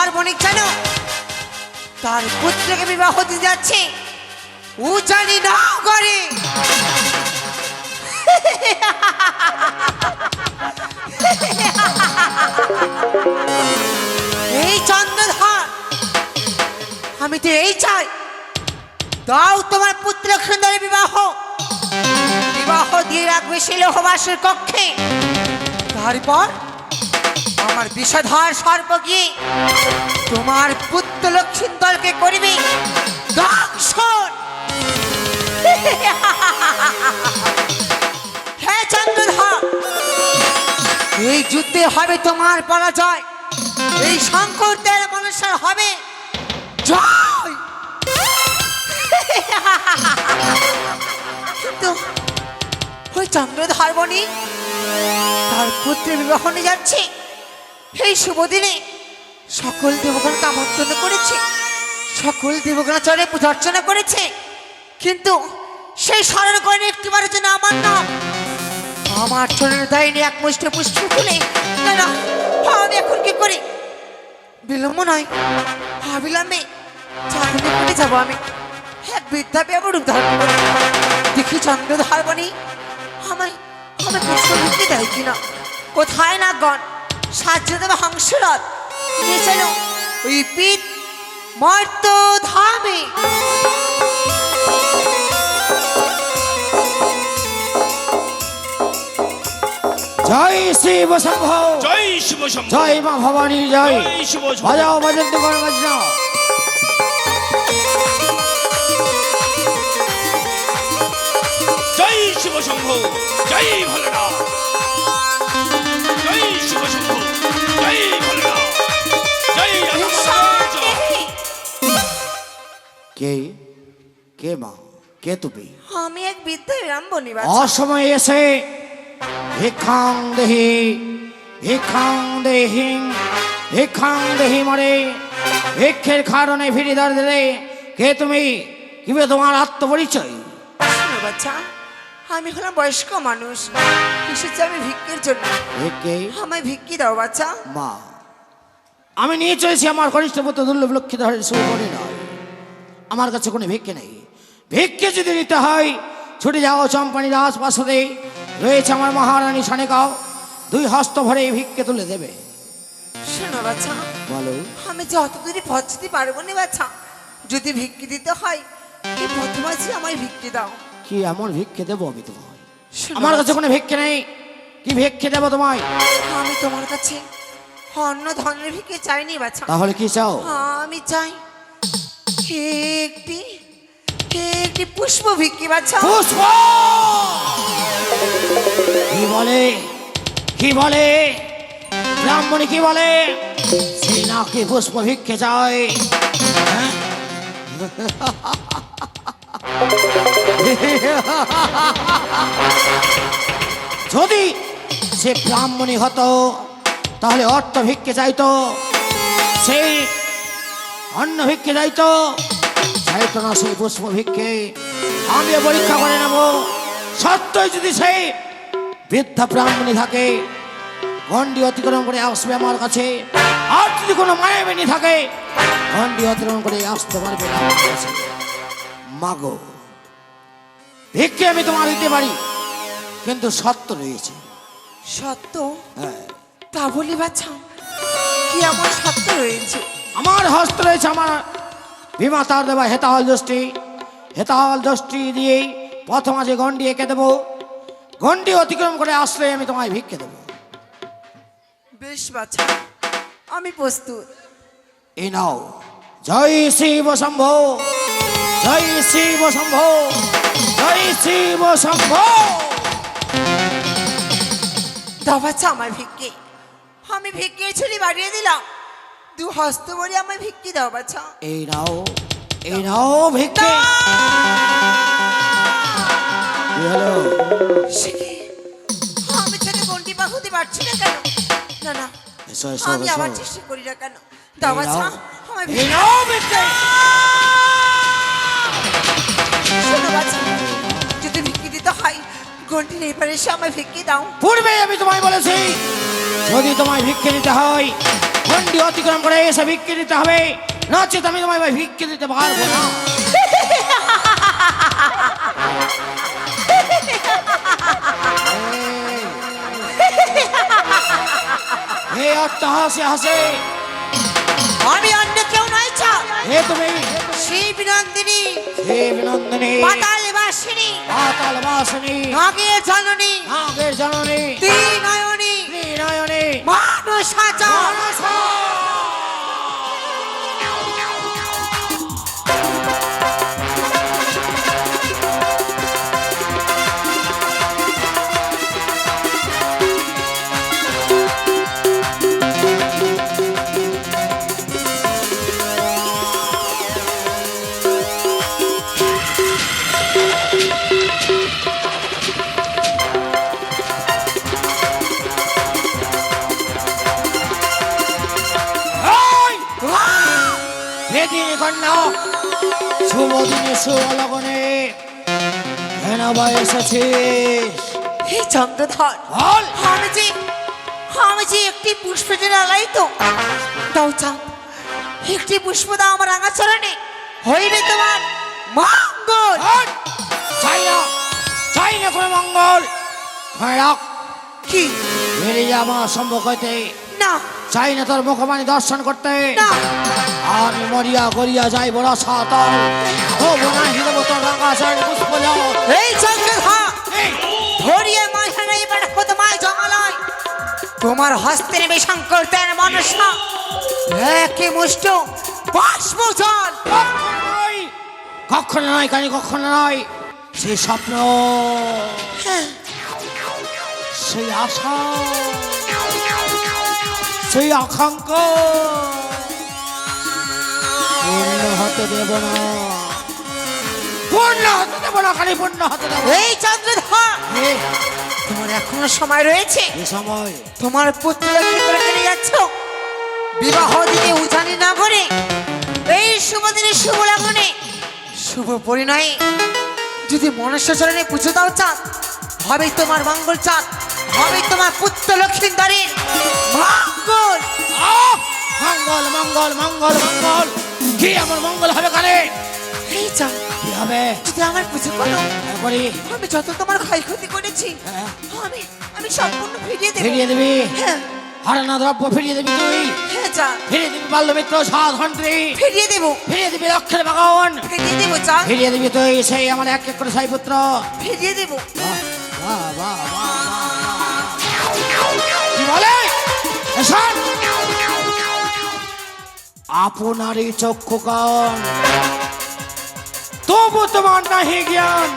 ধর বণিক জানো তার পুত্রকে বিবাহ দিতে যাচ্ছে। ও জানি না করে। এই চন্দ্রধর, আমি তো এই চাই। দাও তোমার পুত্র সুন্দরের বিবাহ। বিবাহ দিয়ে রাখবে শিলহবাসের কক্ষে। তারপর আমার বিষধর সর্প গিয়ে তোমার পুত্র লক্ষ্মীন্দরকে করবে দংশন। হ্যাঁ চন্দ্রধর, এই যুদ্ধে হবে তোমার পরাজয়, এই শঙ্কর দেয় মানুষের হবে জয়। কিন্তু তার পুত্রের বিবাহ নিয়ে যাচ্ছে। এই শুভ দিনে সকল দেবগণকে আমন্ত্রণ করেছে, সকল দেবগণ চরে পূজা অর্চনা করেছে, কিন্তু সেই স্মরণ করেন একটিবারের জন্য আমার নাম, আমার চরণের দায়নি এক মুষ্টি পুষ্টি তুলে আমি এখন কি করি? বিলম্ব নয় অবিলম্বে চাঁদনে যাব আমি। এক বিদ্যা আবার ধারণ। দেখি চন্দ্র ধারবনি আমায় ঢুকতে দেয় কিনা? কোথায় না গণ? সাহায্য দেবে হংসরথ নিয়ে ওই পিত মর্ত ধামে জয় শিব শম্ভ জয় শিব শম্ভ। জয় মা ভবানী জয়। জয় শিব বাজাও বাজন্ত কর জয় শিব শম্ভ। জয় ভোলেনাথ। জয় শিব শম্ভ। কে? কে মা? কে তুমি? আমি এক বিদ্যা বিরাম্বনী অসময়ে এসে ভিক্ষাং দেহি ভিক্ষাং দেহি ভিক্ষাং দেহি মরে। ভিক্ষের কারণে ফিরে দাঁড়িয়ে কে তুমি? কীভাবে তোমার আত্মপরিচয়? বাচ্চা আমি হলাম বয়স্ক মানুষ। এসেছি আমি ভিক্ষের জন্য। ভিক্ষে? আমায় ভিক্ষি দাও বাচ্চা। মা আমি নিয়ে চলেছি আমার কনিষ্ঠ পুত্র দুর্লভ লক্ষিত হয়ে শুরু করে নয় আমার কাছে কোনো ভিক্ষে নেই। ভিক্ষে যদি নিতে হয় ছুটে যাও চম্পানি রাজপ্রাসাদে রয়েছে আমার মহারানী সানেকাও দুই হস্ত ভরে এই ভিক্ষে তুলে দেবে। শোনো বাচ্চা। বলো। আমি যে অত দূরে পৌঁছতে পারব না বাচ্চা যদি ভিক্ষি দিতে হয় এই প্রথমাছি আমায় ভিক্ষি দাও। কি এমন ভিক্ষে দেবো আমি শোনো আমার কাছে কোনো ভিক্ষে নেই। কি ভিক্ষে দেবো তোমায়? আমি তোমার কাছে অন্য ধরনের ভিক্ষে চাইনি বাচ্চা তাহলে কি চাও? আমি চাই। একটি একটি পুষ্প ভিক্ষি বাচ্চা পুষ্প! কি বলে? কি বলে? ব্রাহ্মণী কি বলে? সেই নাকি পুষ্প ভিক্ষে চায়। হ্যাঁ? যদি সে ব্রাহ্মণী হতো, তাহলে অর্থ ভিক্ষে চাইতো। সেই অন্ন ভিক্ষে চাইতো। চাইতো না সেই পুষ্প ভিক্ষে। আমি পরীক্ষা করে নেব। সত্যই যদি সেই বৃদ্ধা ব্রাহ্মণী থাকে, গণ্ডি অতিক্রম করে আসবে আমার কাছে। আর যদি কোনো মায়াবিনী থাকে, গণ্ডি অতিক্রম করে আসতে পারবে কাছে। মাগো। ভিক্ষে আমি তোমার দিতে পারি। কিন্তু সত্য রয়েছে। সত্য? হ্যাঁ। তা বলি বাচ্চা কি আমার সত্য রয়েছে? আমার হস্ত রয়েছে আমার বিমাতার দেবা হেতাহল দোষটি। হেতাহল দোষটি দিয়েই প্রথম আছে গন্ডি এঁকে দেবো। গন্ডি অতিক্রম করে আসলে আমি তোমায় ভিক্ষে দেবো। বেশ বাচ্চা আমি প্রস্তুত। এই নাও। জয় শিব শম্ভ জয় শিব শম্ভ। জয় শিব শম্ভ দাও বাচ্চা আমার ভিক্ষে। আমি ভিক্ষের ছুরি বাড়িয়ে দিলাম। দু হস্ত বলে আমার ভিক্ষি দাও বাচ্চা এই নাও এই নাও ভিক্ষে? আমি ছেলে গন্ডি পা হতে পারছি না কেন? না না আমি আবার চেষ্টা করি না কেন? দাও বাচ্চা। আমার ভিক্ষে শোনো বাচ্চা গন্ডির এপারে এসে আমার ভিক্ষি দাও। পূর্বে আমি তোমায় বলেছি যদি তোমায় ভিক্ষে নিতে হয় গন্ডি অতিক্রম করে এসে ভিক্ষে দিতে হবে। নচেত আমি তোমায় ভাই ভিক্ষে দিতে পারব না। হে অট্ট হাসে। হাসে আমি অন্য কেউ নয় চাও হে তুমি। সেই বিনন্দিনী হে বিনন্দিনী পাতাল বাসিনী। পাতাল বাসিনী। নাগের জননী। নাগের জননী। ত্রিনয়নী কন্যা শুভ দিনে শুভ লগনে। হেনাবা এসেছিস হে চন্দ্রধর বল আমি যে আমি যে একটি পুষ্পের আলাই তো। দাও চাঁদ একটি পুষ্প দাও আমার রাঙা চরণে হইবে তোমার মঙ্গল! চাই না চাই না কোনো মঙ্গল। কি? বেরিয়ে যা আমার সম্মুখ হইতে। না চাই না তোর মুখবাণী দর্শন করতে। আমি মরিয়া গড়িয়া যাই বড় সাতল তবু না হিরব তোর রাঙা চরণে পুষ্প যাও এই। চন্দ্রধর ধরিয়ে মাঝখানে এবার হতো মায় জমালয় তোমার হস্তে নেবে শঙ্কর তার মনসা। একে মুষ্ট বাষ্প জল নয় কখনো নয় কানি কখনো নয়। সেই স্বপ্ন। সেই আশা। সেই আকাঙ্ক্ষা পূর্ণ হতে দেব না পূর্ণ হতে দেব না খালি পূর্ণ হতে দেব। এই চন্দ্রধর তোমার এখনও সময় রয়েছে। সময়? তোমার পুত্র লক্ষ্মী করে যাচ্ছ? বিবাহ দিনে উজানি না করে এই শুভ দিনে শুভ লাগনে শুভ পরিণয়ে। যদি মনুষ্যচরণে পুজো দাও চাঁদ হবে তোমার মঙ্গল চাঁদ। হবে তোমার পুত্র লক্ষ্মীন্দরের মঙ্গল। মঙ্গল মঙ্গল মঙ্গল মঙ্গল। কি আমার মঙ্গল হবে কানে? এই চাঁদ কি হবে? যদি আমার পুজো করো তারপরে? আমি যত তোমার ক্ষয়ক্ষতি করেছি হ্যাঁ, আমি আমি সম্পূর্ণ ফিরিয়ে দেবো। ফিরিয়ে দিবি? হ্যাঁ। হারানো দ্রব্য ফিরিয়ে দিবি তুই? হ্যাঁ ফিরিয়ে দিবি বাল্যমিত্র সাধন্ত্রী। ফিরিয়ে দেবো। ফিরিয়ে দিবি লক্ষের বাগান। ফিরিয়ে দেবো চাঁদ ফিরিয়ে দিবি তুই সেই আমার এক এক করে সাই পুত্র। ফিরিয়ে দেবো। বাহ, বাহ, বাহ। কি বলে? আপনারই চক্ষু কান তবু তোমার নাহি জ্ঞান।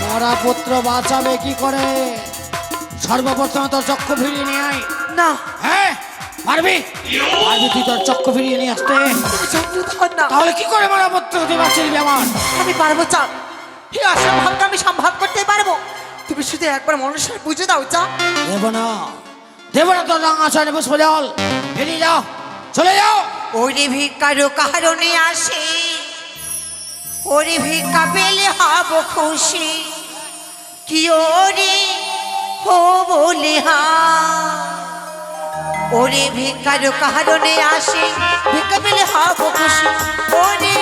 মরা পুত্র বাঁচাবে কি করে? সর্বপ্রথম তোর চক্ষু ফিরিয়ে নিয়ে আয়। না। হ্যাঁ পারবি? পারবি তুই তোর চক্ষু ফিরিয়ে নিয়ে আসতে। না তাহলে কি করে মরা পুত্র? তুই বাঁচিয়ে আমার। আমি পারব চাঁদ এই অসম্ভবকে আমি সম্ভব করতে পারব। তুমি শুধু একবার মনুষ্যের পুজো দাও চা দেব না। দেব না তোর রাঙা চয়নে পুষ্প জল। বেরিয়ে যাও। চলে যাও। ওরে ভিক্ষারও কারণে আসে। ওরে ভিক্ষা পেলে হব খুশি। কি ওরে ও বলে হা ওরে ভিক্ষারও কারণে আসে। ভিক্ষা পেলে হব খুশি। ওরে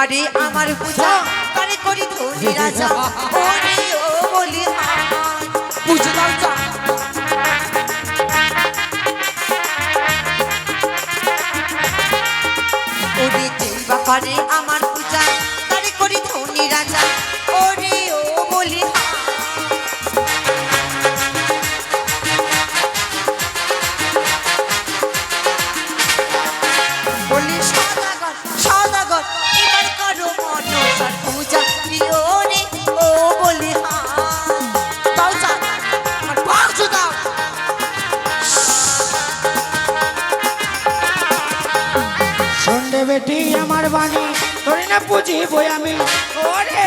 করে আমার পূজা করে করি ধরি রাজা ওরে ও বলি পুজো চা ওরে যেই বা আমার পূজা করে করি ধনি রাজা তোরে না বুঝিব আমি ওরে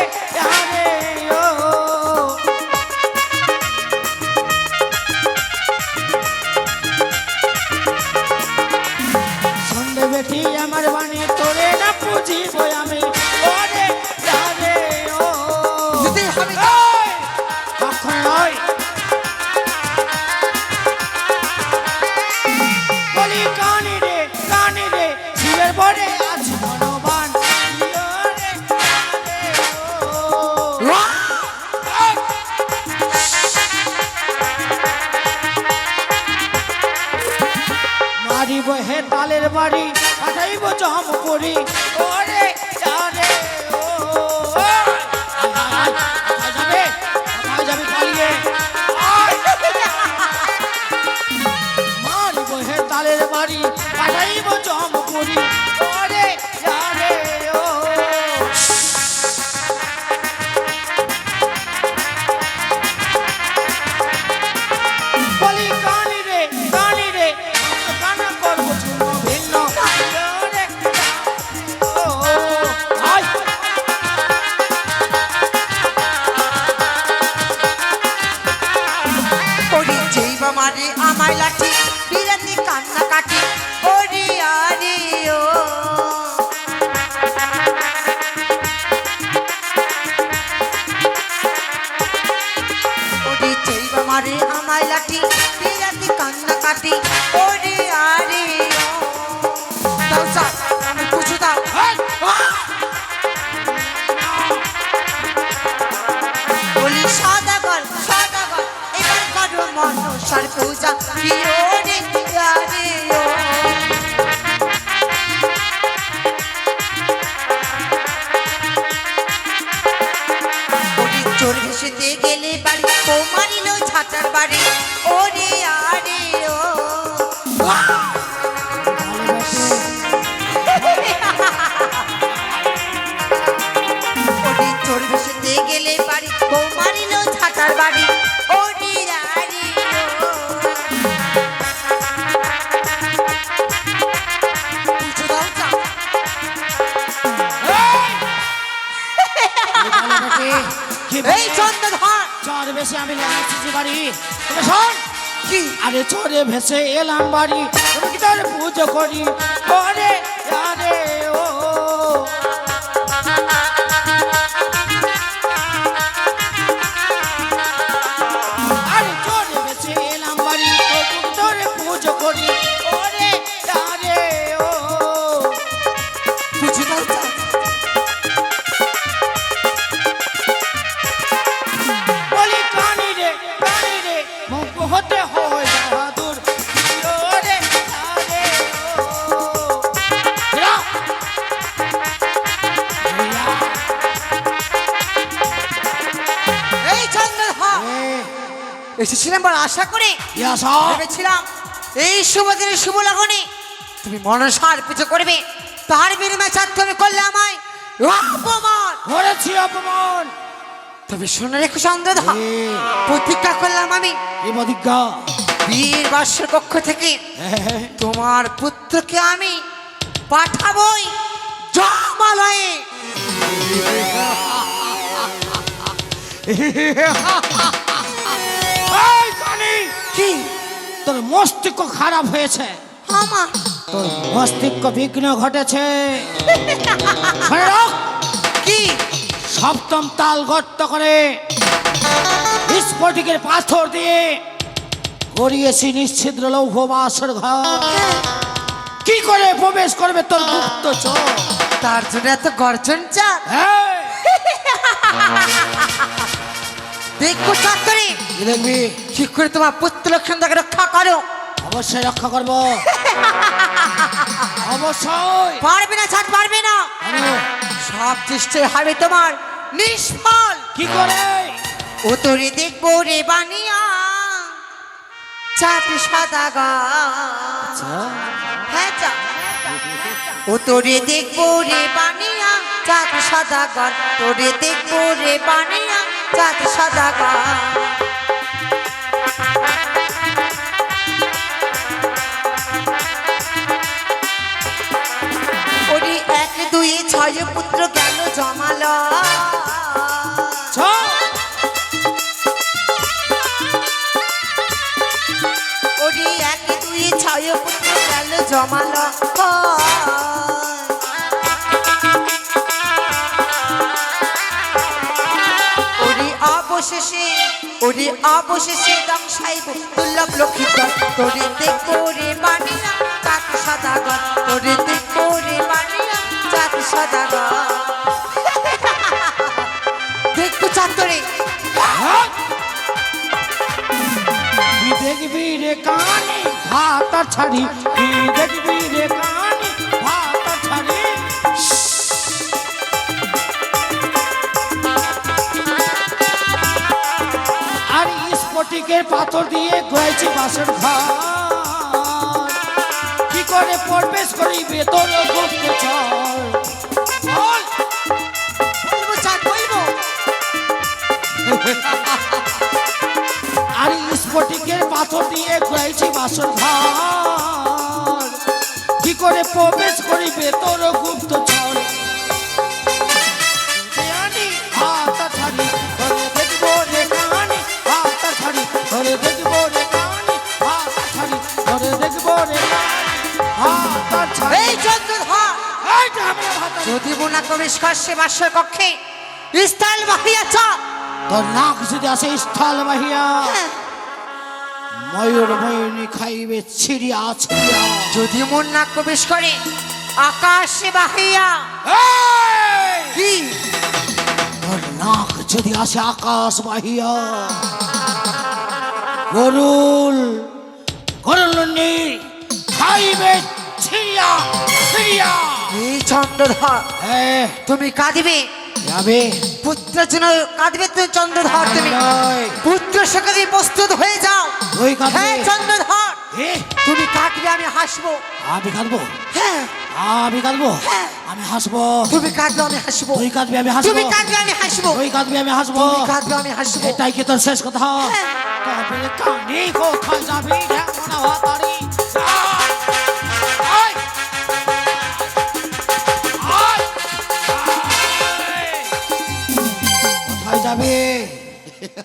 Morir. এই চন্দ্রধর চর বেশি আমি লাগাচ্ছি বাড়ি। তবে শোন কি? আরে চরে ভেসে এলাম বাড়ি। তুমি কি তার পুজো করি। আরে। এসেছিলাম বড় আশা করে। ভেবেছিলাম এই শুভ দিনে শুভ লগনে। তুমি মনসার পুজো করবে। তার বিনিময়ে চার তুমি করলে আমায় অপমান। করেছি অপমান। তবে শুনে রেখো প্রতিজ্ঞা করলাম আমি। প্রতিজ্ঞা। বীর বাসের কক্ষ থেকে তোমার পুত্রকে আমি পাঠাবই জমালয়ে এই তোর মস্তিষ্ক খারাপ হয়েছে। আমার তোর মস্তিষ্ক বিঘ্ন ঘটেছে। কি? সপ্তম তাল গর্ত করে স্ফটিকের পাথর দিয়ে গড়িয়েছি নিশ্চিদ্র লৌহ বাসর ঘর। কি করে প্রবেশ করবে তোর গুপ্ত চোর তার জন্য এত গর্জন চা এই, দেখব কি দেখবি কি করে তোমার পুত্র লক্ষ্মণদাকে রক্ষা করো। অবশ্যই রক্ষা করব। অবশ্যই। পারবে না ছাড় পারবে না? সব চেষ্টায় হবে তোমার। নিষ্ফল। কি করে? ও তোরে দেখব রে বানিয়া। চাঁদ সাদা গা। হ্যাঁ চা। ও তোরে দেখব রে বানিয়া। চাঁদ সাদা গর তোরে দেখব রে বানিয়া। চাঁদ সাদা ওরে এক দুই ছয় পুত্র গেল জমাল? অবশেষে, ওরে অবশেষে দংশাইব দুর্লভ লক্ষিত তোরে দেখব রে বানিয়া চাক সদাগর। তোরে দেখব রে বানিয়া চাক সদাগর। দেখব চাঁদরে কি দেখবি রে কানে ভাত ছাড়ি। দেখবি রে কানে। স্ফটিকের পাথর দিয়ে গয়েছি বাসন ঘর কি করে প্রবেশ করি বলব আর স্ফটিকের পাথর দিয়ে গয়েছি বাসন ঘর কি করে প্রবেশ করিবে তোর গুপ্ত যদি মোনা প্রবেশ করছে বাসর কক্ষে। স্থল বাহিয়াছ তোর নাক যদি আসে স্থল বাহিয়া ময়ূর ময়ূরী খাইবে ছিড়িয়া ছিড়িয়া। যদি মন না প্রবেশ করে আকাশে বাহিয়া। কি? তোর নাক যদি আসে আকাশ বাহিয়া গরুল গরুলনি খাইবে ছিড়িয়া। এই চন্দ্রধর হ্যাঁ। তুমি কাঁদিবে? যাবে। পুত্রের জন্য কাঁদবে তুমি চন্দ্রধর তুমি? পুত্র সকালে প্রস্তুত হয়ে যাও। কাঁদবে। হ্যাঁ চন্দ্রধর। তুমি কাঁদবে আমি হাসবো। আমি কাঁদবো? হ্যাঁ। আমি কাঁদবো। আমি হাসবো। তুমি কাঁদবে আমি হাসবো। তুই কাঁদবি আমি হাসবো। তুমি কাঁদবে আমি হাসবো। তুই কাঁদবি আমি হাসবো। তুমি কাঁদবে আমি হাসবো। এটাই কি তোর শেষ কথা? কোথায় যাবি ঢেমনা হাতারি যাবে